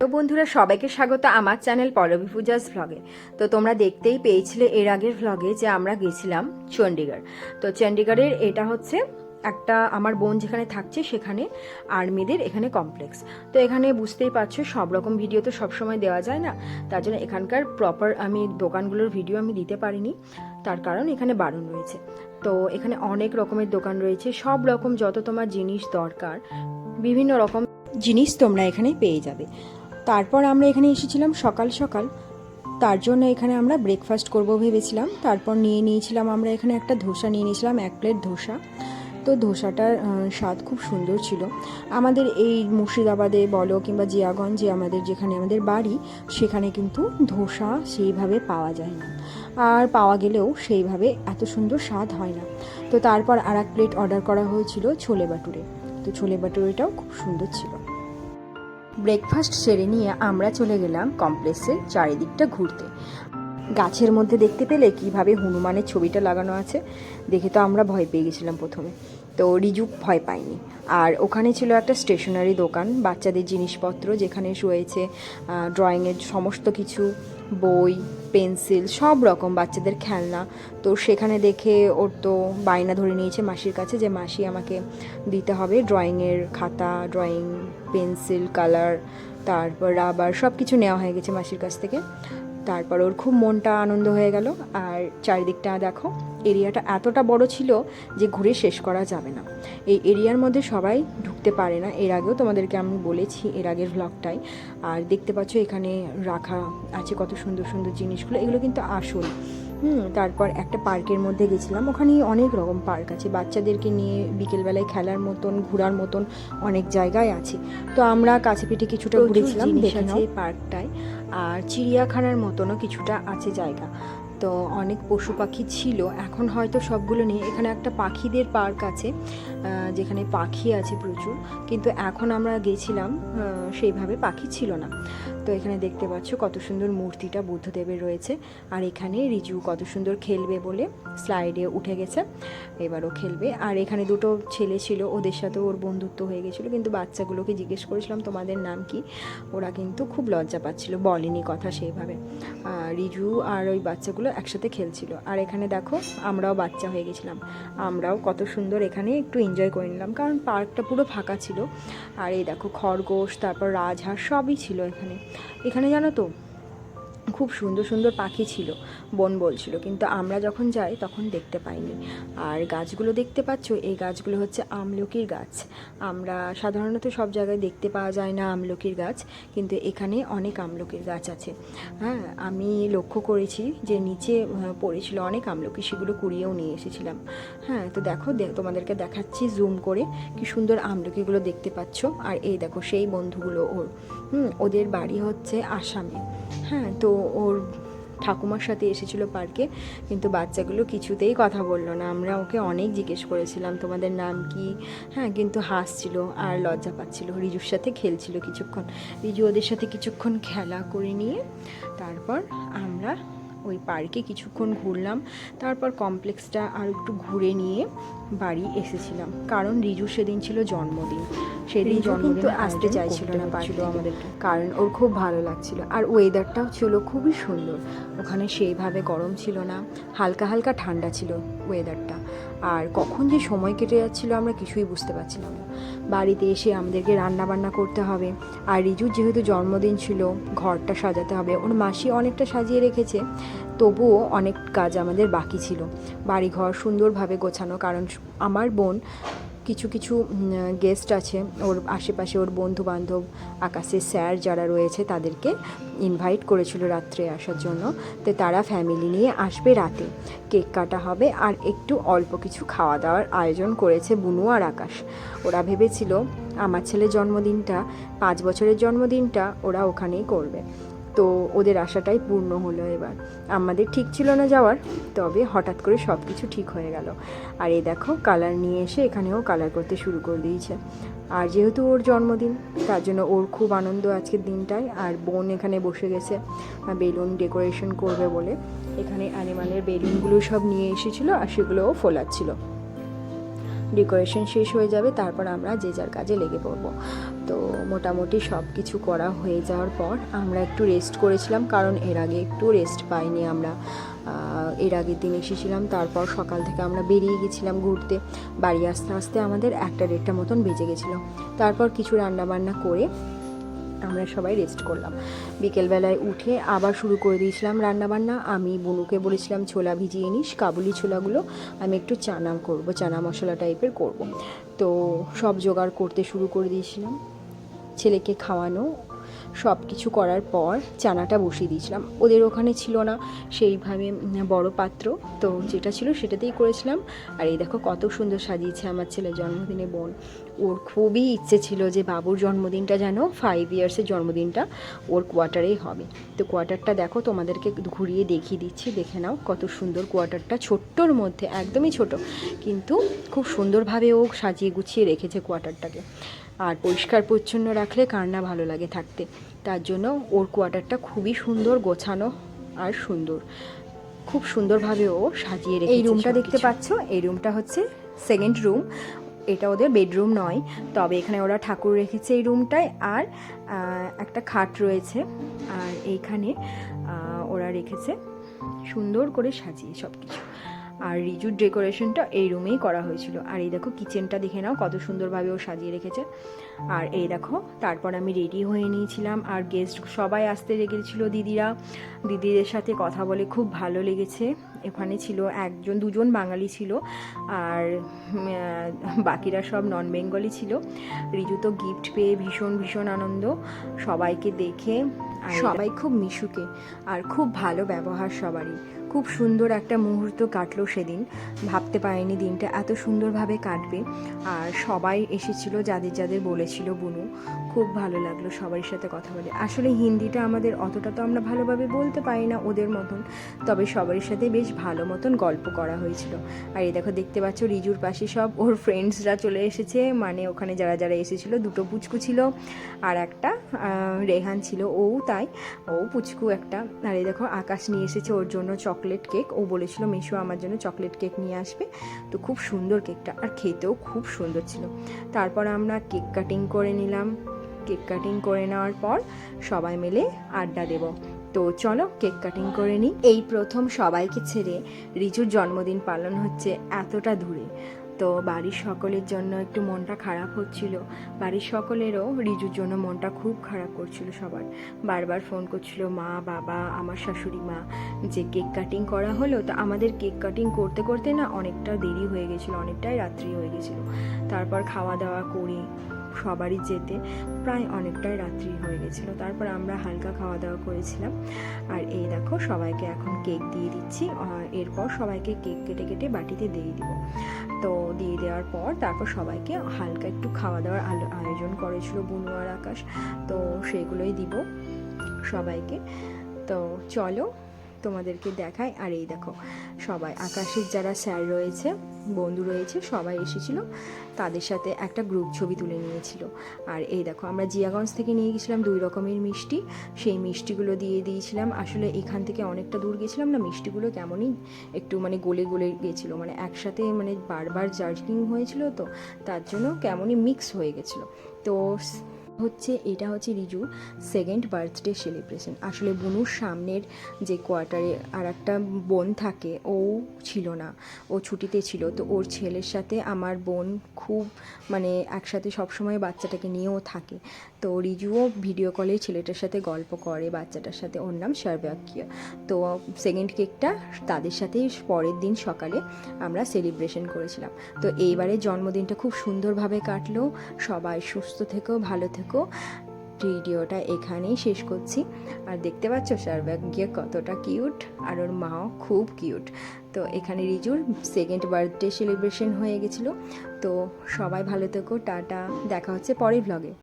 তো বন্ধুরা, সবাইকে স্বাগত আমার চ্যানেল পল্লবী পূজাস ভ্লগে তো তোমরা দেখতেই পেয়েছিলে এর আগের ভ্লগে যে আমরা গেছিলাম চণ্ডীগড় তো চণ্ডীগড়ের এটা হচ্ছে একটা আমার বোন যেখানে থাকছে সেখানে আর্মিদের এখানে কমপ্লেক্স তো এখানে বুঝতেই পারছ, সব রকম ভিডিও তো সবসময় দেওয়া যায় না। তার জন্য এখানকার প্রপার আমি দোকানগুলোর ভিডিও আমি দিতে পারিনি। তার কারণ এখানে বারণ রয়েছে। তো এখানে অনেক রকমের দোকান রয়েছে। সব রকম যত তোমার জিনিস দরকার, বিভিন্ন রকম জিনিস তোমরা এখানে পেয়ে যাবে। তারপর আমরা এখানে এসেছিলাম সকাল সকাল। তার জন্য এখানে আমরা ব্রেকফাস্ট করব ভেবেছিলাম। তারপর নিয়ে নিয়েছিলাম আমরা এখানে একটা ধোসা, নিয়ে নিয়েছিলাম এক প্লেট ধোসা। তো ধোসাটার স্বাদ খুব সুন্দর ছিল। আমাদের এই মুর্শিদাবাদে বলো কিংবা জিয়াগঞ্জে আমাদের যেখানে আমাদের বাড়ি, সেখানে কিন্তু ধোসা সেইভাবে পাওয়া যায় না। আর পাওয়া গেলেও সেইভাবে এত সুন্দর স্বাদ হয় না। তো তারপর আর এক প্লেট অর্ডার করা হয়েছিল ছোলে বাটুরে। তো ছোলে বাটুরেটাও খুব সুন্দর ছিল। ব্রেকফাস্ট সেরে নিয়ে আমরা চলে গেলাম কমপ্লেক্সের চারিদিকটা ঘুরতে। গাছের মধ্যে দেখতে পেলে কীভাবে হনুমানের ছবিটা লাগানো আছে, দেখে তো আমরা ভয় পেয়ে গেছিলাম প্রথমে। তো রিজু ভয় পাইনি আর ওখানে ছিল একটা স্টেশনারি দোকান, বাচ্চাদের জিনিসপত্র যেখানে রয়েছে ড্রয়িংয়ের সমস্ত কিছু, বই, পেন্সিল, সব রকম বাচ্চাদের খেলনা। তো সেখানে দেখে ওর তো বায়না ধরে নিয়েছে মাসির কাছে যে, মাসি, আমাকে দিতে হবে ড্রয়িংয়ের খাতা ড্রয়িং পেন্সিল, কালার, তারপর রাবার সব কিছু নেওয়া হয়ে গেছে মাসির কাছ থেকে। তারপর ওর খুব মনটা আনন্দ হয়ে গেল। আর চারিদিকটা দেখো, এরিয়াটা এতটা বড় ছিল যে ঘুরে শেষ করা যাবে না। এই এরিয়ার মধ্যে সবাই ঢুকতে পারে না। এর আগেও তোমাদেরকে আমি বলেছি এর আগের ভ্লগটাই আর দেখতে পাচ্ছ এখানে রাখা আছে কত সুন্দর সুন্দর জিনিসগুলো। এগুলো কিন্তু আসল। হুম তারপর একটা পার্কের মধ্যে গেছিলাম। ওখানে অনেক রকম পার্ক আছে। বাচ্চাদেরকে নিয়ে বিকেলবেলায় খেলার মতন ঘোরার মতন অনেক জায়গায় আছে। তো আমরা কাছে পিঠে কিছুটা ঘুরেছিলাম জিনিস দেখে নাও। পার্কটায়। আর চিড়িয়াখানার মতনও কিছুটা আছে জায়গা। তো অনেক পশু পাখি ছিল। এখন হয়তো সবগুলো নেই। এখানে একটা পাখিদের পার্ক আছে যেখানে পাখি আছে প্রচুর। কিন্তু এখন আমরা গেছিলাম সেইভাবে পাখি ছিল না। তো এখানে দেখতে পাচ্ছ কত সুন্দর মূর্তিটা বুদ্ধদেবের রয়েছে। আর এখানে রিজু কত সুন্দর খেলবে বলে স্লাইডে উঠে গেছে এবারও খেলবে। আর এখানে দুটো ছেলে ছিল, ওদের সাথে ওর বন্ধুত্ব হয়ে গেছিল, কিন্তু বাচ্চাগুলোকে জিজ্ঞেস করেছিলাম, তোমাদের নাম কি? ওরা কিন্তু খুব লজ্জা পাচ্ছিল, বলেনি কথা সেইভাবে। রিজু আর ওই বাচ্চাগুলো একসাথে খেলছিল। আর এখানে দেখো, আমরাও বাচ্চা হয়ে গেছিলাম। আমরাও কত সুন্দর এখানে একটু এনজয় করে নিলাম, কারণ পার্কটা পুরো ফাঁকা ছিল। আর এই দেখো খরগোশ, তারপর রাজহাঁস, সবই ছিল এখানে। এখানে জানো তো, খুব সুন্দর সুন্দর পাখি ছিল বোন বলছিল কিন্তু আমরা যখন যাই তখন দেখতে পাইনি। আর গাছগুলো দেখতে পাচ্ছ, এই গাছগুলো হচ্ছে আমলকির গাছ। আমরা সাধারণত সব জায়গায় দেখতে পাওয়া যায় না আমলকির গাছ, কিন্তু এখানে অনেক আমলকির গাছ আছে। হ্যাঁ আমি লক্ষ্য করেছি যে নিচে পড়েছিল অনেক আমলকি, সেগুলো কুড়িয়েও নিয়ে এসেছিলাম। হ্যাঁ তো দেখো তোমাদেরকে দেখাচ্ছি জুম করে কি সুন্দর আমলকিগুলো দেখতে পাচ্ছ। আর এই দেখো, সেই বন্ধুগুলো ওর। হুম, ওদের বাড়ি হচ্ছে আসামে। হ্যাঁ তো ওর ঠাকুমার সাথে এসেছিল পার্কে, কিন্তু বাচ্চাগুলো কিছুতেই কথা বলল না। আমরা ওকে অনেক জিজ্ঞেস করেছিলাম, তোমাদের নাম কি? হ্যাঁ কিন্তু হাসছিল আর লজ্জা পাচ্ছিল। রিজুর সাথে খেলছিল কিছুক্ষণ। রিজু ওদের সাথে কিছুক্ষণ খেলা করে নিয়ে তারপর আমরা ওই পার্কে কিছুক্ষণ ঘুরলাম। তারপর কমপ্লেক্সটা আর একটু ঘুরে নিয়ে বাড়ি এসেছিলাম। কারণ রিজু সেদিন ছিল জন্মদিন। সেদিন জন্মদিন আসতে চাইছিল না পার্কে। আমাদেরকে। কারণ ওর খুব ভালো লাগছিল। আর ওয়েদারটাও ছিল খুবই সুন্দর। ওখানে সেইভাবে গরম ছিল না। হালকা হালকা ঠান্ডা ছিল ওয়েদারটা আর কখন যে সময় কেটে যাচ্ছিল আমরা কিছুই বুঝতে পারছিলাম না। বাড়িতে এসে আমাদেরকে রান্না বান্না করতে হবে। আর রিজুর যেহেতু জন্মদিন ছিল ঘরটা সাজাতে হবে। ওর মাসি অনেকটা সাজিয়ে রেখেছে। তবুও অনেক কাজ আমাদের বাকি ছিল। বাড়িঘর সুন্দরভাবে গোছানো, কারণ আমার বোন, কিছু কিছু গেস্ট আছে, ওর আশেপাশে ওর বন্ধু বান্ধব আকাশের স্যার যারা রয়েছে, তাদেরকে ইনভাইট করেছিল রাত্রে আসার জন্য। তো তারা ফ্যামিলি নিয়ে আসবে রাতে। কেক কাটা হবে আর একটু অল্প কিছু খাওয়া দাওয়ার আয়োজন করেছে বুনু আর আকাশ। ওরা ভেবেছিল, আমার ছেলের জন্মদিনটা, পাঁচ বছরের জন্মদিনটা ওরা ওখানেই করবে। তো ওদের আশাটাই পূর্ণ হলো এবার। আমাদের ঠিক ছিল না যাওয়ার, তবে হঠাৎ করে সব কিছু ঠিক হয়ে গেল। আর এই দেখো, কালার নিয়ে এসে এখানেও কালার করতে শুরু করে দিয়েছে। আর যেহেতু ওর জন্মদিন, তার জন্য ওর খুব আনন্দ আজকের দিনটায়। আর বোন এখানে বসে গেছে বেলুন ডেকোরেশন করবে বলে। এখানে অ্যানিমালের বেলুনগুলো সব নিয়ে এসেছিল, আর সেগুলোও ফোলাচ্ছিল। ডেকোরেশন শেষ হয়ে যাবে, তারপর আমরা যে যার কাজে লেগে পড়ব। তো মোটামুটি সব কিছু করা হয়ে যাওয়ার পর আমরা একটু রেস্ট করেছিলাম, কারণ এর আগে একটু রেস্ট পাইনি আমরা। এর আগের দিন এসেছিলাম, তারপর সকাল থেকে আমরা বেরিয়ে গেছিলাম ঘুরতে। বাড়ি আসতে আসতে আমাদের একটা দেড়টা মতন বেজে গেছিল। তারপর কিছু রান্নাবান্না করে আমরা সবাই রেস্ট করলাম। বিকেলবেলায় উঠে আবার শুরু করে দিয়েছিলাম রান্নাবান্না। আমি বুনুকে বলেছিলাম, ছোলা ভিজিয়ে নিস, কাবুলি ছোলাগুলো আমি একটু চানা করব, চানা মশলা টাইপের করব। তো সব জোগাড় করতে শুরু করে দিয়েছিলাম। ছেলেকে খাওয়ানো সব কিছু করার পর চানাটা বসিয়ে দিয়েছিলাম। ওদের ওখানে ছিল না, সেইভাবে বড় পাত্র। তো যেটা ছিল সেটাতেই করেছিলাম। আর এই দেখো কত সুন্দর সাজিয়েছে আমার ছেলের জন্মদিনে বোন। ওর খুবই ইচ্ছে ছিল যে বাবুর জন্মদিনটা যেন ফাইভ ইয়ার্সের জন্মদিনটা ওর কোয়ার্টারেই হবে। তো কোয়ার্টারটা দেখো তোমাদেরকে ঘুরিয়ে দেখিয়ে দিচ্ছি, দেখে নাও কত সুন্দর কোয়ার্টারটা ছোট্টর মধ্যে, একদমই ছোট, কিন্তু খুব সুন্দরভাবে ও সাজিয়ে গুছিয়ে রেখেছে কোয়ার্টারটাকে আর পরিষ্কার পরিচ্ছন্ন রাখলে কার না ভালো লাগে থাকতে। তার জন্য ওর কোয়ার্টারটা খুবই সুন্দর গোছানো আর সুন্দর। খুব সুন্দরভাবে ও সাজিয়ে রেখেছে এই রুমটা দেখতে পাচ্ছ? এই রুমটা হচ্ছে সেকেন্ড রুম এটা ওদের বেডরুম নয় তবে এখানে ওরা ঠাকুর রেখেছে এই রুমটায় আর একটা খাট রয়েছে। আর এইখানে ওরা রেখেছে সুন্দর করে সাজিয়ে সব কিছু আর রিজুর ডেকোরেশনটা এই রুমেই করা হয়েছিল। আর এই দেখো কিচেনটা দেখে নাও, কত সুন্দরভাবে ও সাজিয়ে রেখেছে। আর এই দেখো, তারপর আমি রেডি হয়ে নিয়েছিলাম। আর গেস্ট সবাই আসতে লেগেছিল দিদিরা। দিদিদের সাথে কথা বলে খুব ভালো লেগেছে। এখানে ছিল একজন, দুজন বাঙালি ছিল। আর বাকিরা সব নন বেঙ্গলি ছিল। রিজু তো গিফট পেয়ে ভীষণ ভীষণ আনন্দ। সবাইকে দেখে, আর সবাই খুব মিশুকে। আর খুব ভালো ব্যবহার সবারই। খুব সুন্দর একটা মুহূর্ত কাটলো সেদিন। ভাবতে পারিনি দিনটা এত সুন্দরভাবে কাটবে। আর সবাই এসেছিল, যাদের যাদের বলেছিল বুনু। খুব ভালো লাগল সবার সাথে কথা বলে। আসলে হিন্দিটা আমাদের অতটা তো আমরা ভালোভাবে বলতে পারি না ওদের মতন। তবে সবারই সাথে বেশ ভালো মতন গল্প করা হয়েছিল। আর এই দেখো, দেখতে পাচ্ছ রিজুর পাশে সব ওর ফ্রেন্ডসরা চলে এসেছে। মানে ওখানে যারা যারা এসেছিল, দুটো পুচকু ছিল আর একটা রেহান ছিল। ও তাই, ও পুচকু একটা। আর এই দেখো, আকাশ নিয়ে এসেছে ওর জন্য চকলেট কেক। ও বলেছিল, মিশো, আমার জন্য চকলেট কেক নিয়ে আসবে। তো খুব সুন্দর কেকটা। আর খেতেও খুব সুন্দর ছিল। তারপর আমরা কেক কাটিং করে নিলাম। কেক কাটিং করে নেওয়ার পর সবাই মিলে আড্ডা দেব। তো চলো, কেক কাটিং করে নিই। এই প্রথম সবাইকে ছেড়ে রিজুর জন্মদিন পালন হচ্ছে এতটা দূরে। তো বাড়ির সকলের জন্য একটু মনটা খারাপ হচ্ছিল। বাড়ির সকলেরও রিজুর জন্য মনটা খুব খারাপ করছিল সবার। বারবার ফোন করছিল, মা, বাবা, আমার শাশুড়ি মা, যে কেক কাটিং করা হলো, তো আমাদের কেক কাটিং করতে করতে না অনেকটা দেরি হয়ে গেছিল, অনেকটাই রাত্রি হয়ে গেছিল। তারপর খাওয়া দাওয়া করে সবারই যেতে প্রায় অনেকটাই রাত্রি হয়ে গেছিল। তারপর আমরা হালকা খাওয়া দাওয়া করেছিলাম। আর এই দেখো, সবাইকে এখন কেক দিয়ে দিচ্ছি। এরপর সবাইকে কেক কেটে কেটে বাটিতে দিয়ে দিব। তো দিয়ে দেওয়ার পর তারপর সবাইকে হালকা একটু খাওয়া দাওয়ার আয়োজন করেছিল বুনু আর আকাশ। তো সেগুলোই দিব সবাইকে। তো চলো তোমাদেরকে দেখায় আর এই দেখো, সবাই, আকাশের যারা স্যার রয়েছে, বন্ধু রয়েছে, সবাই এসেছিল, তাদের সাথে একটা গ্রুপ ছবি তুলে নিয়েছিল। আর এই দেখো, আমরা জিয়াগঞ্জ থেকে নিয়ে গেছিলাম দুই রকমের মিষ্টি। সেই মিষ্টিগুলো দিয়ে দিয়েছিলাম। আসলে এখান থেকে অনেকটা দূর গেছিলাম না, মিষ্টিগুলো কেমনই একটু মানে গলে গলে গেছিল। মানে একসাথে মানে বারবার জার্কিং হয়েছিল তো, তার জন্য কেমনই মিক্স হয়ে গেছিল। তো হচ্ছে, এটা হচ্ছে রিজুর সেকেন্ড বার্থডে সেলিব্রেশন আসলে বুনুর সামনের যে কোয়ার্টারে আর একটা বোন থাকে, ও ছিল না। ও ছুটিতে ছিল, তো ওর ছেলের সাথে আমার বোন খুব মানে একসাথে সবসময় বাচ্চাটাকে নিয়েও থাকে। তো রিজুও ভিডিও কলে ছেলেটার সাথে গল্প করে, বাচ্চাটার সাথে। ওর নাম সার্বাকিয়া তো সেকেন্ড কেকটা তাদের সাথেই পরের দিন সকালে আমরা সেলিব্রেশন করেছিলাম। তো এইবারে জন্মদিনটা খুব সুন্দরভাবে কাটলো। সবাই সুস্থ থেকেও ভালো থেকো ভিডিওটা এখানেই শেষ করছি। আর দেখতে পাচ্ছ সার্বাগ্যা কতটা কিউট আর ওর মাও খুব কিউট তো এখানে রিজুর সেকেন্ড বার্থডে সেলিব্রেশন হয়ে গেছিল। তো সবাই ভালো থেকো, টাটা। দেখা হচ্ছে পরের ভ্লগে